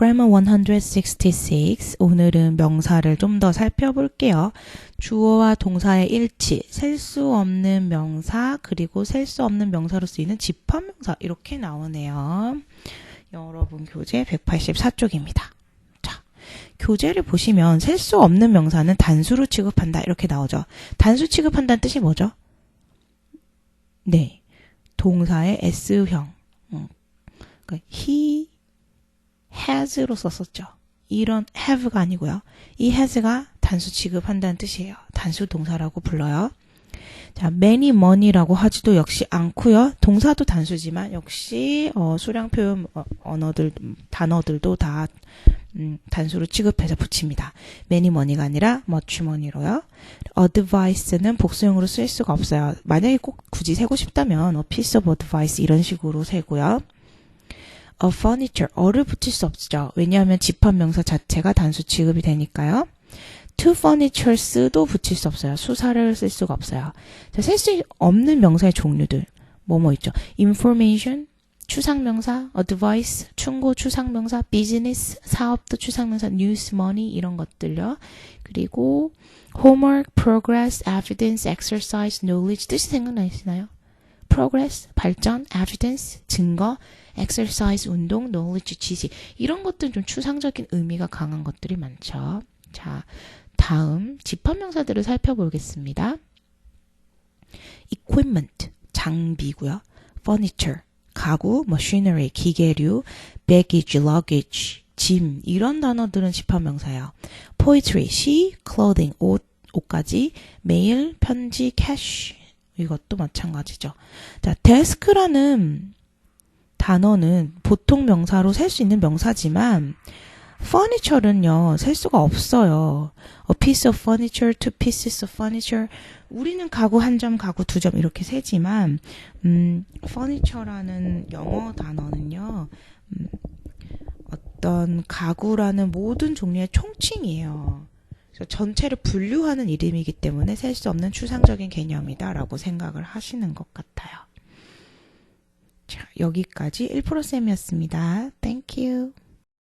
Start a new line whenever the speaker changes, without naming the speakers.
Grammar 166. 오늘은 명사를 좀 더 살펴볼게요. 주어와 동사의 일치, 셀 수 없는 명사, 그리고 셀 수 없는 명사로 쓰이는 집합명사 이렇게 나오네요. 여러분 교재 184쪽입니다. 자, 교재를 보시면 셀 수 없는 명사는 단수로 취급한다 이렇게 나오죠. 단수 취급한다는 뜻이 뭐죠? 네, 동사의 S형. 음, 그러니까 he has로 썼었죠. 이런 have가 아니고요. 이 has가 단수 취급한다는 뜻이에요. 단수 동사라고 불러요. 자, many money라고 하지도 역시 않고요. 동사도 단수지만 역시 어, 수량 표현 어, 언어들 단어들도 다 음, 단수로 취급해서 붙입니다. many money가 아니라 much money로요. advice는 복수형으로 쓸 수가 없어요. 만약에 꼭 굳이 세고 싶다면 a piece of advice 이런 식으로 세고요. A furniture 어를 붙일 수 없죠. 왜냐하면 집합명사 자체가 단수 취급이 되니까요. to furnitures도 붙일 수 없어요. 수사를 쓸 수가 없어요. 자, 쓸 수 없는 명사의 종류들 뭐뭐 있죠? information 추상명사, advice, 충고 추상명사, business, 사업도 추상명사, news, money 이런 것들요. 그리고 homework, progress, evidence, exercise, knowledge 뜻이 생각나시나요? Progress, 발전, evidence, 증거, exercise, 운동, knowledge, 지식 이런 것들은 좀 추상적인 의미가 강한 것들이 많죠. 자, 다음 집합명사들을 살펴보겠습니다. equipment, 장비고요. furniture, 가구, machinery, 기계류, baggage, luggage, 짐 이런 단어들은 집합명사예요. poetry, 시, clothing, 옷, 옷까지, 메일, 편지, cash 이것도 마찬가지죠. 자, desk라는 단어는 보통 명사로 셀 수 있는 명사지만 furniture는요, 셀 수가 없어요. a piece of furniture, two pieces of furniture. 우리는 가구 한 점, 가구 두 점 이렇게 세지만, 음, furniture라는 영어 단어는요, 음, 어떤 가구라는 모든 종류의 총칭이에요. 전체를 분류하는 이름이기 때문에 셀 수 없는 추상적인 개념이다라고 생각을 하시는 것 같아요. 자, 여기까지 1%쌤이었습니다. Thank you.